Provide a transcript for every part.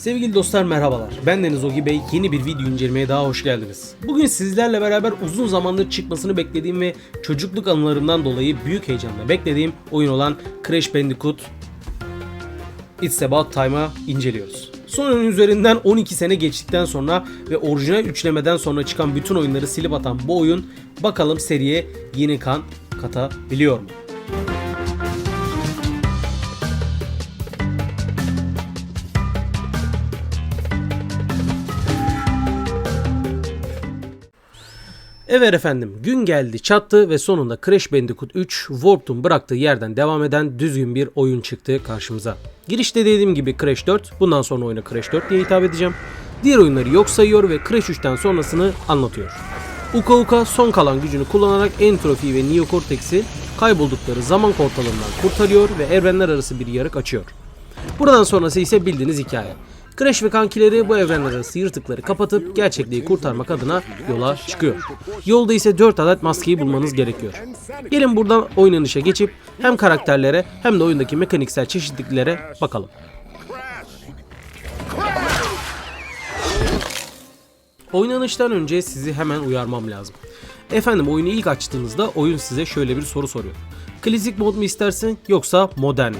Sevgili dostlar merhabalar. Ben Deniz Ogi Bey. Yeni bir video incelemeye daha hoş geldiniz. Bugün sizlerle beraber uzun zamandır çıkmasını beklediğim ve çocukluk anılarımdan dolayı büyük heyecanla beklediğim oyun olan Crash Bandicoot It's About Time'a inceliyoruz. Son oyun üzerinden 12 sene geçtikten sonra ve orijinal üçlemeden sonra çıkan bütün oyunları silip atan bu oyun bakalım seriye yeni kan katabiliyor mu? Evet efendim gün geldi çattı ve sonunda Crash Bandicoot 3 Warped'un bıraktığı yerden devam eden düzgün bir oyun çıktı karşımıza. Girişte dediğim gibi Crash 4 bundan sonra oyuna Crash 4 diye hitap edeceğim. Diğer oyunları yok sayıyor ve Crash 3'ten sonrasını anlatıyor. Uka Uka son kalan gücünü kullanarak Entropy ve Neo Cortex'i kayboldukları zaman portalından kurtarıyor ve evrenler arası bir yarık açıyor. Buradan sonrası ise bildiğiniz hikaye. Crash ve kankileri bu evrenler arası yırtıkları kapatıp gerçekliği kurtarmak adına yola çıkıyor. Yolda ise 4 adet maskeyi bulmanız gerekiyor. Gelin buradan oynanışa geçip hem karakterlere hem de oyundaki mekaniksel çeşitliliklere bakalım. Oynanıştan önce sizi hemen uyarmam lazım. Efendim oyunu ilk açtığınızda oyun size şöyle bir soru soruyor. Klasik mod mu istersin yoksa modern mi?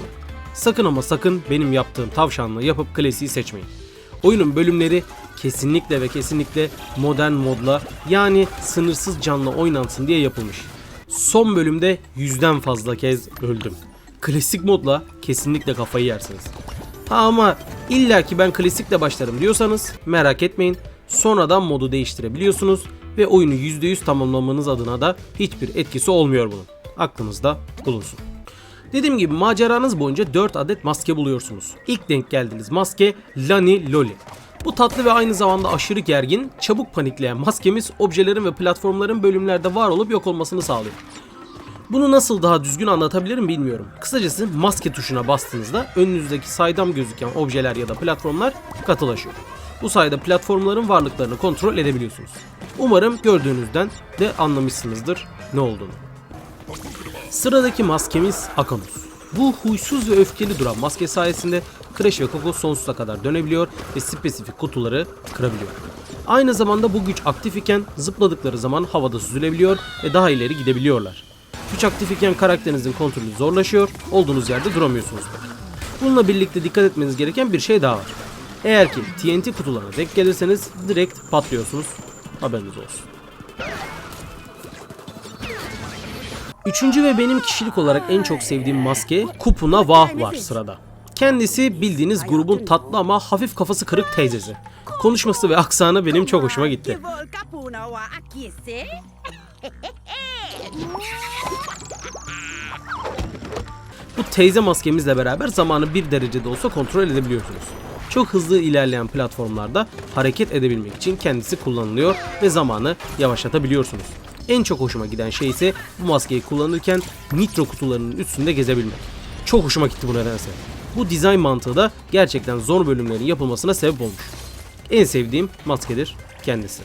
Sakın ama sakın benim yaptığım tavşanla yapıp klasiği seçmeyin. Oyunun bölümleri kesinlikle ve kesinlikle modern modla yani sınırsız canlı oynansın diye yapılmış. Son bölümde yüzden fazla kez öldüm. Klasik modla kesinlikle kafayı yersiniz. Ha ama illa ki ben klasikle başlarım diyorsanız merak etmeyin. Sonradan modu değiştirebiliyorsunuz ve oyunu %100 tamamlamanız adına da hiçbir etkisi olmuyor bunun. Aklınızda bulunsun. Dediğim gibi maceranız boyunca 4 adet maske buluyorsunuz. İlk denk geldiğiniz maske Lani Loli. Bu tatlı ve aynı zamanda aşırı gergin, çabuk panikleyen maskemiz objelerin ve platformların bölümlerde var olup yok olmasını sağlıyor. Bunu nasıl daha düzgün anlatabilirim bilmiyorum. Kısacası maske tuşuna bastığınızda önünüzdeki saydam gözüken objeler ya da platformlar katılaşıyor. Bu sayede platformların varlıklarını kontrol edebiliyorsunuz. Umarım gördüğünüzden de anlamışsınızdır ne olduğunu. Sıradaki maskemiz Akamus. Bu huysuz ve öfkeli duran maske sayesinde Crash ve Coco sonsuza kadar dönebiliyor ve spesifik kutuları kırabiliyor. Aynı zamanda bu güç aktif iken zıpladıkları zaman havada süzülebiliyor ve daha ileri gidebiliyorlar. Güç aktif iken karakterinizin kontrolü zorlaşıyor, olduğunuz yerde duramıyorsunuz. Bununla birlikte dikkat etmeniz gereken bir şey daha var. Eğer ki TNT kutularına denk gelirseniz direkt patlıyorsunuz. Haberiniz olsun. Üçüncü ve benim kişilik olarak en çok sevdiğim maske Kupuna Vah var sırada. Kendisi bildiğiniz grubun tatlı ama hafif kafası kırık teyzesi. Konuşması ve aksanı benim çok hoşuma gitti. Bu teyze maskemizle beraber zamanı bir derecede olsa kontrol edebiliyorsunuz. Çok hızlı ilerleyen platformlarda hareket edebilmek için kendisi kullanılıyor ve zamanı yavaşlatabiliyorsunuz. En çok hoşuma giden şey ise bu maskeyi kullanırken nitro kutularının üstünde gezebilmek. Çok hoşuma gitti bu nedense. Bu dizayn mantığı da gerçekten zor bölümlerin yapılmasına sebep olmuş. En sevdiğim maskedir kendisi.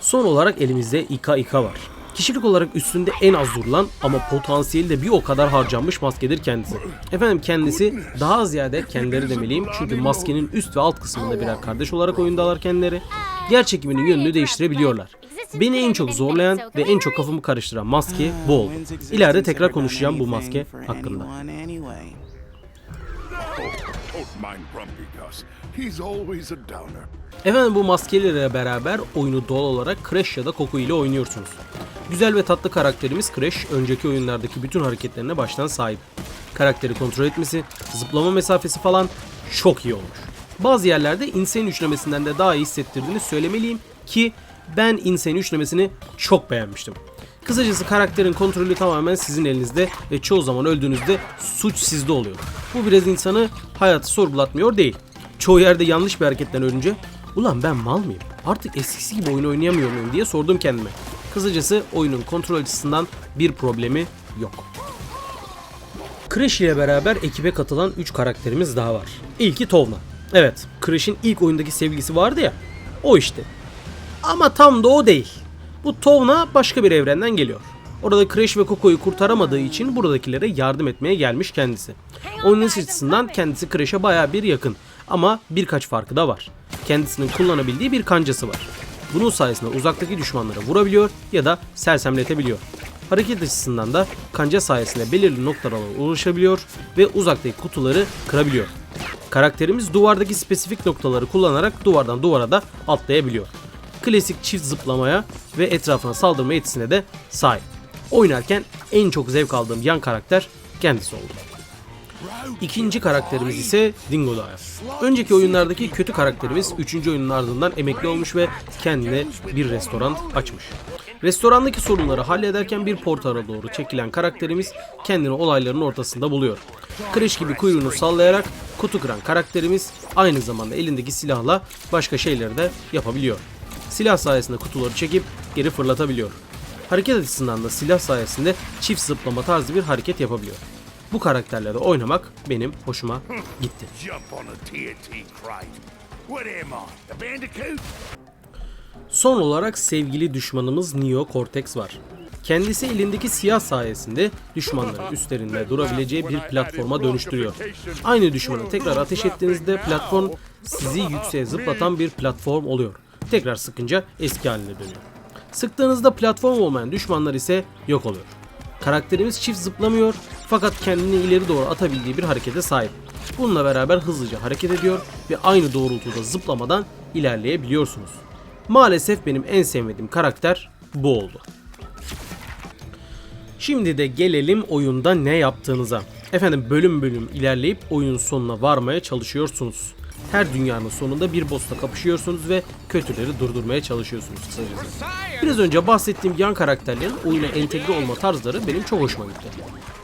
Son olarak elimizde İka İka var. Kişilik olarak üstünde en az durulan ama potansiyeli de bir o kadar harcanmış maskedir kendisi. Efendim kendisi daha ziyade kendileri demeliyim çünkü maskenin üst ve alt kısmında birer kardeş olarak oyundalar kendileri. Yer çekiminin yönünü değiştirebiliyorlar. Beni en çok zorlayan ve en çok kafamı karıştıran maske bu oldu. İleride tekrar konuşacağım bu maske hakkında. Efendim bu maskelerle beraber oyunu doğal olarak Crash ya da Coco ile oynuyorsunuz. Güzel ve tatlı karakterimiz Crash önceki oyunlardaki bütün hareketlerine baştan sahip. Karakteri kontrol etmesi, zıplama mesafesi falan çok iyi olmuş. Bazı yerlerde Insane üçlemesinden de daha iyi hissettirdiğini söylemeliyim ki ben Insane üçlemesini çok beğenmiştim. Kısacası karakterin kontrolü tamamen sizin elinizde ve çoğu zaman öldüğünüzde suç sizde oluyor. Bu biraz insanı hayatı sorgulatmıyor değil. Çoğu yerde yanlış bir hareketten ölünce ulan ben mal mıyım? Artık eskisi gibi oyun oynayamıyor muyum diye sordum kendime. Kısacası oyunun kontrol açısından bir problemi yok. Crash ile beraber ekibe katılan 3 karakterimiz daha var. İlki Tovna. Evet, Crash'in ilk oyundaki sevgilisi vardı ya. O işte. Ama tam da o değil. Bu Tovna başka bir evrenden geliyor. Orada Crash ve Coco'yu kurtaramadığı için buradakilere yardım etmeye gelmiş kendisi. Oynanış açısından kendisi Crash'e baya bir yakın. Ama birkaç farkı da var. Kendisinin kullanabildiği bir kancası var. Bunun sayesinde uzaktaki düşmanları vurabiliyor ya da sersemletebiliyor. Hareket açısından da kanca sayesinde belirli noktalara ulaşabiliyor ve uzaktaki kutuları kırabiliyor. Karakterimiz duvardaki spesifik noktaları kullanarak duvardan duvara da atlayabiliyor. Klasik çift zıplamaya ve etrafına saldırma yetisine de sahip. Oynarken en çok zevk aldığım yan karakter kendisi oldu. İkinci karakterimiz ise Dingo Daya. Önceki oyunlardaki kötü karakterimiz 3. oyunun ardından emekli olmuş ve kendine bir restoran açmış. Restorandaki sorunları hallederken bir portala doğru çekilen karakterimiz kendini olayların ortasında buluyor. Kreş gibi kuyruğunu sallayarak kutu kıran karakterimiz aynı zamanda elindeki silahla başka şeyleri de yapabiliyor. Silah sayesinde kutuları çekip geri fırlatabiliyor. Hareket açısından da silah sayesinde çift zıplama tarzı bir hareket yapabiliyor. Bu karakterle de oynamak benim hoşuma gitti. Son olarak sevgili düşmanımız Neo Cortex var. Kendisi elindeki siyah sayesinde düşmanların üstlerinde durabileceği bir platforma dönüştürüyor. Aynı düşmanı tekrar ateş ettiğinizde platform sizi yükseğe zıplatan bir platform oluyor. Tekrar sıkınca eski haline dönüyor. Sıktığınızda platform olmayan düşmanlar ise yok oluyor. Karakterimiz çift zıplamıyor fakat kendini ileri doğru atabildiği bir harekete sahip. Bununla beraber hızlıca hareket ediyor ve aynı doğrultuda zıplamadan ilerleyebiliyorsunuz. Maalesef benim en sevmediğim karakter bu oldu. Şimdi de gelelim oyunda ne yaptığınıza. Efendim bölüm bölüm ilerleyip oyunun sonuna varmaya çalışıyorsunuz. Her dünyanın sonunda bir boss'la kapışıyorsunuz ve kötüleri durdurmaya çalışıyorsunuz kısacası. Biraz önce bahsettiğim yan karakterlerin oyuna entegre olma tarzları benim çok hoşuma gitti.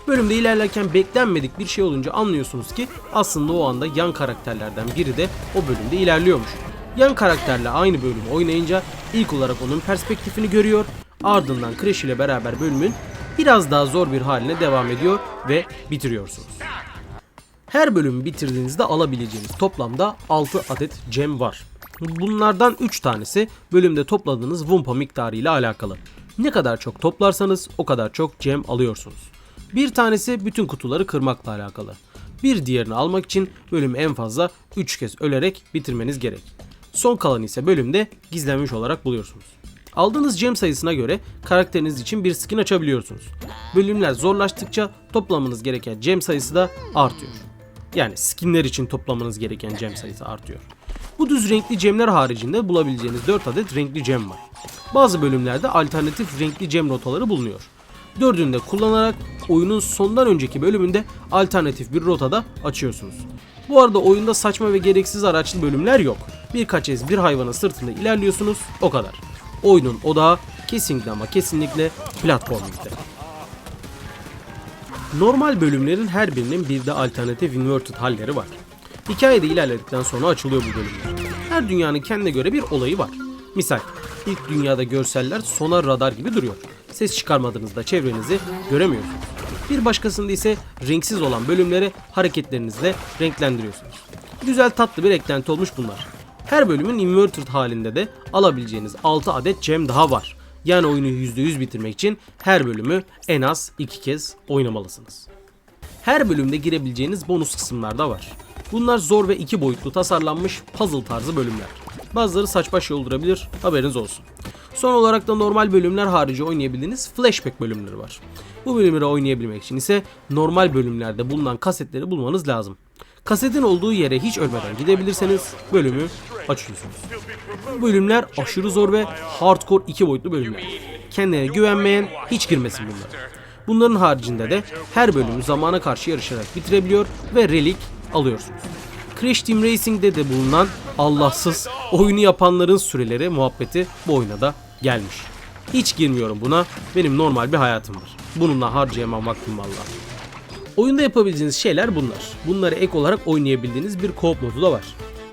Bölümde ilerlerken beklenmedik bir şey olunca anlıyorsunuz ki aslında o anda yan karakterlerden biri de o bölümde ilerliyormuş. Yan karakterle aynı bölümü oynayınca ilk olarak onun perspektifini görüyor, ardından Crash ile beraber bölümün biraz daha zor bir haline devam ediyor ve bitiriyorsunuz. Her bölümü bitirdiğinizde alabileceğiniz toplamda 6 adet gem var. Bunlardan 3 tanesi bölümde topladığınız Wumpa miktarı ile alakalı. Ne kadar çok toplarsanız o kadar çok gem alıyorsunuz. Bir tanesi bütün kutuları kırmakla alakalı. Bir diğerini almak için bölümü en fazla 3 kez ölerek bitirmeniz gerek. Son kalanı ise bölümde gizlenmiş olarak buluyorsunuz. Aldığınız gem sayısına göre karakteriniz için bir skin açabiliyorsunuz. Bölümler zorlaştıkça toplamanız gereken gem sayısı da artıyor. Yani skinler için toplamanız gereken gem sayısı artıyor. Bu düz renkli gemler haricinde bulabileceğiniz 4 adet renkli gem var. Bazı bölümlerde alternatif renkli gem rotaları bulunuyor. Dördünü de kullanarak oyunun sondan önceki bölümünde alternatif bir rotada açıyorsunuz. Bu arada oyunda saçma ve gereksiz araçlı bölümler yok. Birkaç ez bir hayvanın sırtında ilerliyorsunuz o kadar. Oyunun odağı kesinlikle ama kesinlikle platforming'de. Normal bölümlerin her birinin bir de alternatif inverted halleri var. Hikayede ilerledikten sonra açılıyor bu bölümler. Her dünyanın kendine göre bir olayı var. Misal, ilk dünyada görseller sonar radar gibi duruyor. Ses çıkarmadığınızda çevrenizi göremiyorsunuz. Bir başkasında ise renksiz olan bölümleri hareketlerinizle renklendiriyorsunuz. Güzel tatlı bir eklenti olmuş bunlar. Her bölümün inverted halinde de alabileceğiniz 6 adet gem daha var. Yani oyunu %100 bitirmek için her bölümü en az 2 kez oynamalısınız. Her bölümde girebileceğiniz bonus kısımlar da var. Bunlar zor ve iki boyutlu tasarlanmış puzzle tarzı bölümler. Bazıları saç baş yoldurabilir, haberiniz olsun. Son olarak da normal bölümler harici oynayabildiğiniz flashback bölümleri var. Bu bölümleri oynayabilmek için ise normal bölümlerde bulunan kasetleri bulmanız lazım. Kasetin olduğu yere hiç ölmeden gidebilirseniz bölümü açıyorsunuz. Bu bölümler aşırı zor ve hardcore iki boyutlu bölümler. Kendine güvenmeyen hiç girmesin bunlara. Bunların haricinde de her bölümü zamana karşı yarışarak bitirebiliyor ve relik alıyorsunuz. Crash Team Racing'de de bulunan Allahsız oyunu yapanların süreleri muhabbeti bu oyuna da gelmiş. Hiç girmiyorum buna. Benim normal bir hayatım var. Bununla harcayamam vaktim vallahi. Oyunda yapabileceğiniz şeyler bunlar. Bunları ek olarak oynayabildiğiniz bir co-op modu da var.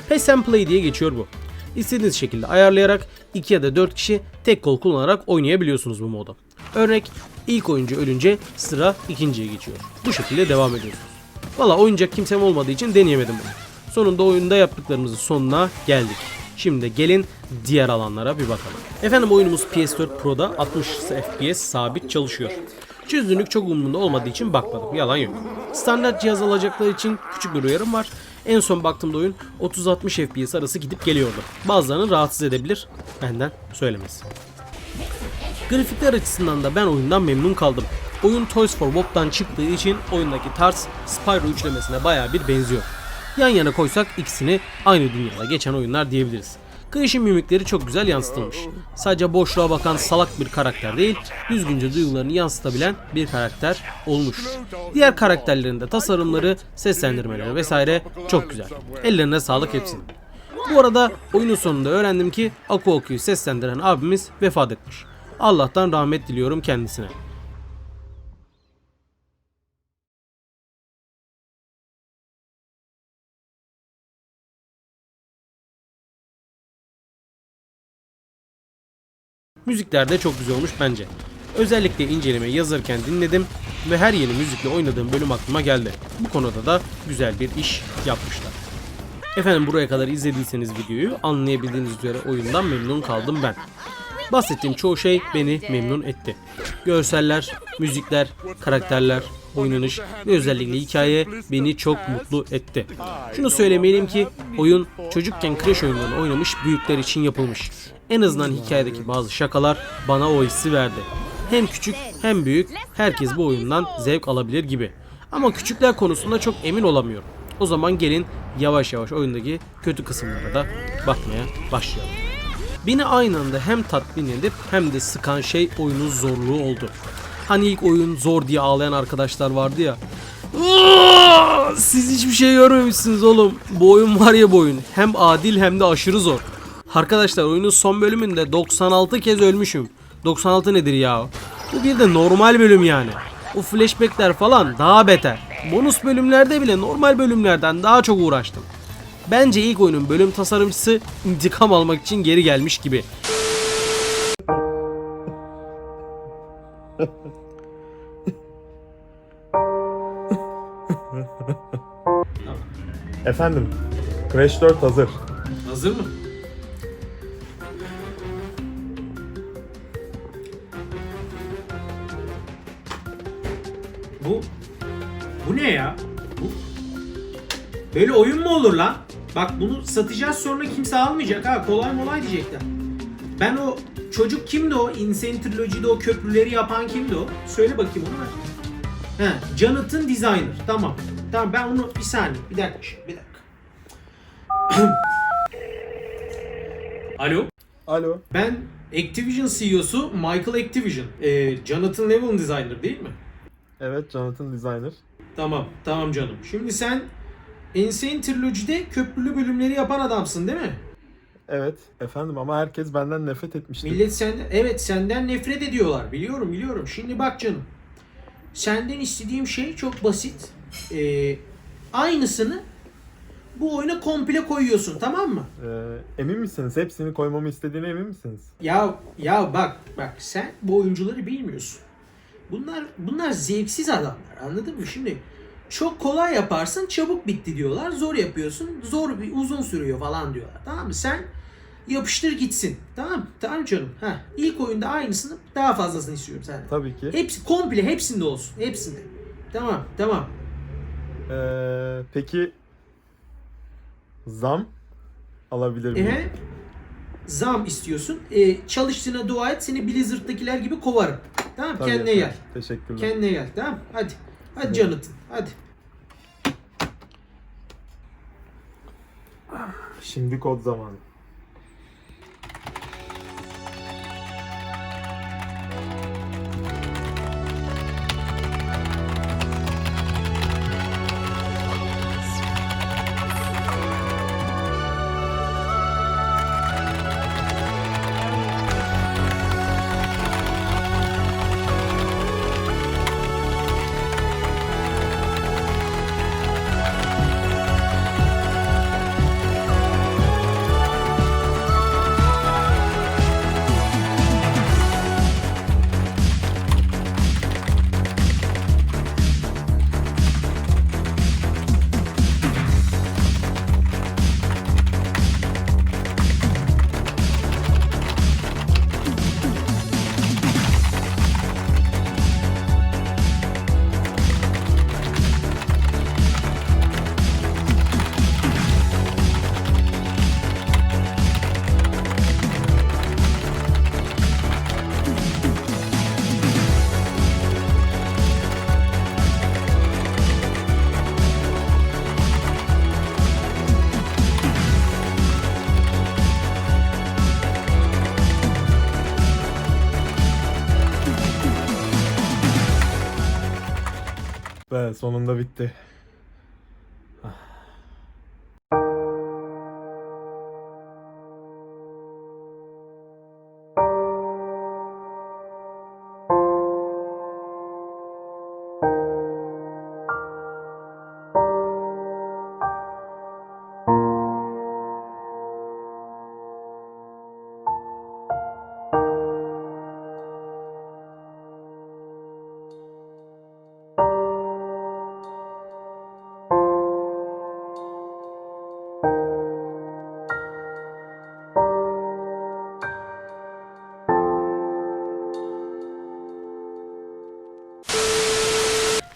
Pass and Play diye geçiyor bu. İstediğiniz şekilde ayarlayarak 2 ya da 4 kişi tek kol kullanarak oynayabiliyorsunuz bu modu. Örnek ilk oyuncu ölünce sıra ikinciye geçiyor. Bu şekilde devam ediyorsunuz. Valla oynayacak kimsem olmadığı için deneyemedim bunu. Sonunda oyunda yaptıklarımızın sonuna geldik. Şimdi gelin diğer alanlara bir bakalım. Efendim oyunumuz PS4 Pro'da 60 FPS sabit çalışıyor. Çözünürlük çok umurumda olmadığı için bakmadım. Yalan yok. Standart cihaz alacaklar için küçük bir uyarım var. En son baktığımda oyun 30-60 FPS arası gidip geliyordu. Bazılarını rahatsız edebilir. Benden söylemesi. Grafikler açısından da ben oyundan memnun kaldım. Oyun Toys for Bob'dan çıktığı için oyundaki tarz Spyro üçlemesine baya bir benziyor. Yan yana koysak ikisini aynı dünyada geçen oyunlar diyebiliriz. Crash'in mimikleri çok güzel yansıtılmış. Sadece boşluğa bakan salak bir karakter değil, düzgünce duygularını yansıtabilen bir karakter olmuş. Diğer karakterlerin de tasarımları, seslendirmeleri vesaire çok güzel. Ellerine sağlık hepsinin. Bu arada oyunun sonunda öğrendim ki Aku Aku'yu seslendiren abimiz vefat etmiş. Allah'tan rahmet diliyorum kendisine. Müzikler de çok güzel olmuş bence. Özellikle incelemeyi yazarken dinledim ve her yeni müzikle oynadığım bölüm aklıma geldi. Bu konuda da güzel bir iş yapmışlar. Efendim buraya kadar izlediyseniz videoyu anlayabildiğiniz üzere oyundan memnun kaldım ben. Bahsettiğim çoğu şey beni memnun etti. Görseller, müzikler, karakterler, oynanış ve özellikle hikaye beni çok mutlu etti. Şunu söylemeliyim ki oyun çocukken Crash oyunlarını oynamış büyükler için yapılmış. En azından hikayedeki bazı şakalar bana o hissi verdi. Hem küçük hem büyük herkes bu oyundan zevk alabilir gibi. Ama küçükler konusunda çok emin olamıyorum. O zaman gelin yavaş yavaş oyundaki kötü kısımlara da bakmaya başlayalım. Beni aynı anda hem tatmin edip hem de sıkan şey oyunun zorluğu oldu. Hani ilk oyun zor diye ağlayan arkadaşlar vardı ya. "Aa, Siz hiçbir şey görmemişsiniz oğlum. Bu oyun var ya bu oyun. Hem adil hem de aşırı zor. Arkadaşlar oyunun son bölümünde 96 kez ölmüşüm. 96 nedir ya? Bu bir de normal bölüm yani. O flashbackler falan daha beter. Bonus bölümlerde bile normal bölümlerden daha çok uğraştım. Bence ilk oyunun bölüm tasarımcısı intikam almak için geri gelmiş gibi. Efendim, Crash 4 hazır. Hazır mı? Böyle oyun mu olur lan? Bak bunu satacağız sonra kimse almayacak ha. Kolay molay diyecekler. Ben o çocuk kimdi o? Insane Trilogy'de o köprüleri yapan kimdi o? Söyle bakayım onu. He, Jonathan Designer. Tamam. Tamam ben onu bir saniye. Bir dakika. Bir dakika. Alo. Alo. Ben Activision CEO'su Michael Activision. Ee, Jonathan Levin Designer değil mi? Evet, Jonathan Designer. Tamam, tamam canım. Şimdi sen Insane Trilogy'de köprülü bölümleri yapan adamsın değil mi? Evet, efendim ama herkes benden nefret etmişti. Millet senden, evet senden nefret ediyorlar. Biliyorum, biliyorum. Şimdi bak canım. Senden istediğim şey çok basit. Ee, aynısını bu oyuna komple koyuyorsun tamam mı? Ee, emin misiniz? Hepsini koymamı istediğine emin misiniz? Ya ya bak bak sen bu oyuncuları bilmiyorsun. Bunlar bunlar zevksiz adamlar anladın mı? Şimdi çok kolay yaparsın çabuk bitti diyorlar. Zor yapıyorsun zor bir uzun sürüyor falan diyorlar. Tamam mı? Sen yapıştır gitsin. Tamam mı? Tamam canım. Ha ilk oyunda aynısını daha fazlasını istiyorum senden. Tabii ki. Hepsi komple hepsinde olsun. Hepsinde. Tamam tamam. Ee, peki zam alabilir miyim? Ehe. Zam istiyorsun. Ee, çalıştığına dua et. Seni Blizzard'dakiler gibi kovarım. Tamam Tabii kendine efendim. gel. Teşekkürler. Kendine gel tamam? Hadi. Hadi. Jonathan. Hadi. Şimdi kod zamanı. Sonunda bitti.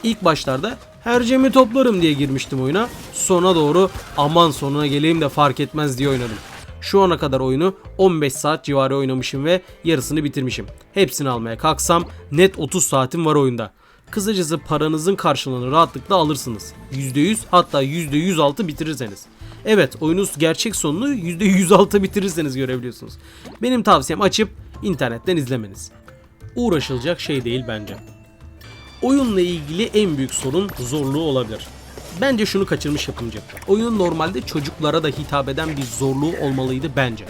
İlk başlarda hercemi toplarım diye girmiştim oyuna. Sona doğru aman sonuna geleyim de fark etmez diye oynadım. Şu ana kadar oyunu 15 saat civarı oynamışım ve yarısını bitirmişim. Hepsini almaya kalksam net 30 saatim var oyunda. Kısacası paranızın karşılığını rahatlıkla alırsınız. %100 hatta %106 bitirirseniz. Evet oyunun gerçek sonunu %106 bitirirseniz görebiliyorsunuz. Benim tavsiyem açıp internetten izlemeniz. Uğraşılacak şey değil bence. Oyunla ilgili en büyük sorun zorluğu olabilir. Bence şunu kaçırmış yapımcı. Oyun normalde çocuklara da hitap eden bir zorluğu olmalıydı bence.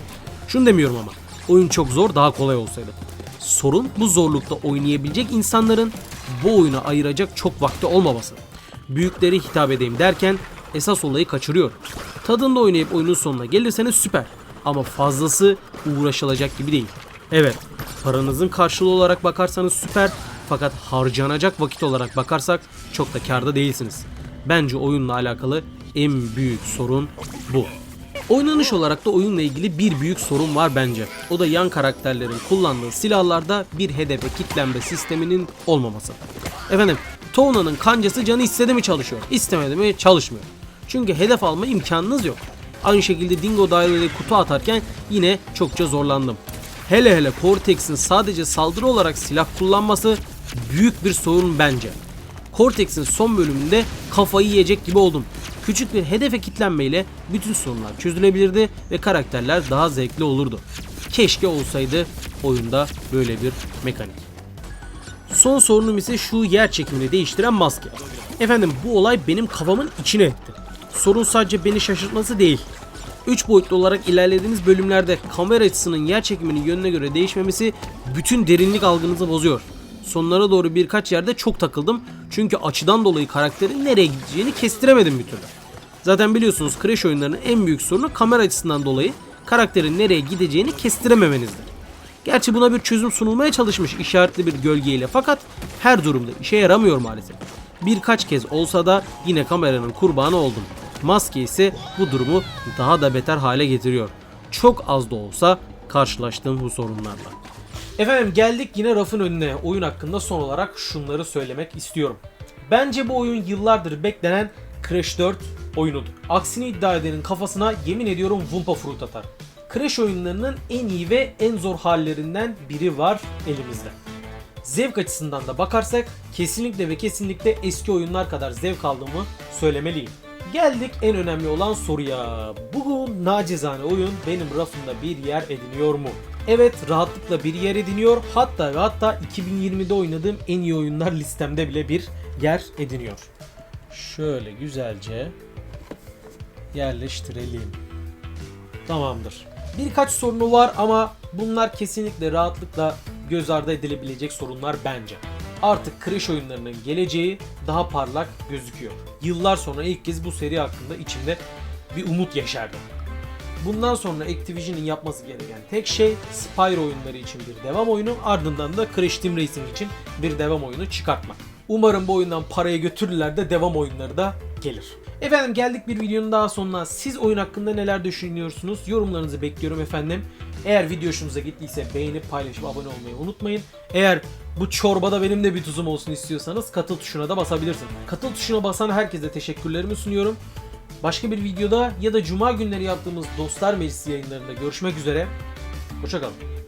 Şunu demiyorum ama. Oyun çok zor daha kolay olsaydı. Sorun bu zorlukta oynayabilecek insanların bu oyuna ayıracak çok vakti olmaması. Büyüklere hitap edeyim derken esas olayı kaçırıyor. Tadında oynayıp oyunun sonuna gelirseniz süper. Ama fazlası uğraşılacak gibi değil. Evet, paranızın karşılığı olarak bakarsanız süper fakat harcanacak vakit olarak bakarsak çok da karda değilsiniz. Bence oyunla alakalı en büyük sorun bu. Oynanış olarak da oyunla ilgili bir büyük sorun var bence. O da yan karakterlerin kullandığı silahlarda bir hedefe kitlenme sisteminin olmaması. Efendim, Towna'nın kancası canı istedi mi çalışıyor, istemedi mi çalışmıyor. Çünkü hedef alma imkanınız yok. Aynı şekilde Dingo daireli kutu atarken yine çokça zorlandım. Hele hele Cortex'in sadece saldırı olarak silah kullanması büyük bir sorun bence. Cortex'in son bölümünde kafayı yiyecek gibi oldum. Küçük bir hedefe kitlenmeyle bütün sorunlar çözülebilirdi ve karakterler daha zevkli olurdu. Keşke olsaydı oyunda böyle bir mekanik. Son sorunum ise şu yer çekimini değiştiren maske. Efendim bu olay benim kafamın içine etti. Sorun sadece beni şaşırtması değil. 3 boyutlu olarak ilerlediğiniz bölümlerde kamera açısının yer çekiminin yönüne göre değişmemesi bütün derinlik algınızı bozuyor. Sonlara doğru birkaç yerde çok takıldım çünkü açıdan dolayı karakterin nereye gideceğini kestiremedim bir türlü. Zaten biliyorsunuz Crash oyunlarının en büyük sorunu kamera açısından dolayı karakterin nereye gideceğini kestirememenizdir. Gerçi buna bir çözüm sunulmaya çalışmış işaretli bir gölgeyle fakat her durumda işe yaramıyor maalesef. Birkaç kez olsa da yine kameranın kurbanı oldum. Maske ise bu durumu daha da beter hale getiriyor. Çok az da olsa karşılaştığım bu sorunlarla. Efendim geldik yine rafın önüne. Oyun hakkında son olarak şunları söylemek istiyorum. Bence bu oyun yıllardır beklenen Crash 4 oyunudur. Aksini iddia edenin kafasına yemin ediyorum Wumpa Fruit atar. Crash oyunlarının en iyi ve en zor hallerinden biri var elimizde. Zevk açısından da bakarsak kesinlikle ve kesinlikle eski oyunlar kadar zevk aldığımı söylemeliyim. Geldik en önemli olan soruya. Bugün nacizane oyun benim rafımda bir yer ediniyor mu? Evet rahatlıkla bir yer ediniyor. Hatta ve hatta 2020'de oynadığım en iyi oyunlar listemde bile bir yer ediniyor. Şöyle güzelce yerleştirelim. Tamamdır. Birkaç sorunu var ama bunlar kesinlikle rahatlıkla göz ardı edilebilecek sorunlar bence. Artık Crash oyunlarının geleceği daha parlak gözüküyor. Yıllar sonra ilk kez bu seri hakkında içimde bir umut yeşerdi. Bundan sonra Activision'ın yapması gereken tek şey Spyro oyunları için bir devam oyunu ardından da Crash Team Racing için bir devam oyunu çıkartmak. Umarım bu oyundan parayı götürürler de devam oyunları da gelir. Efendim geldik bir videonun daha sonuna. Siz oyun hakkında neler düşünüyorsunuz? Yorumlarınızı bekliyorum efendim. Eğer video hoşunuza gittiyse beğenip paylaşıp abone olmayı unutmayın. Eğer bu çorbada benim de bir tuzum olsun istiyorsanız katıl tuşuna da basabilirsiniz. Katıl tuşuna basan herkese teşekkürlerimi sunuyorum. Başka bir videoda ya da cuma günleri yaptığımız Dostlar Meclisi yayınlarında görüşmek üzere. Hoşçakalın.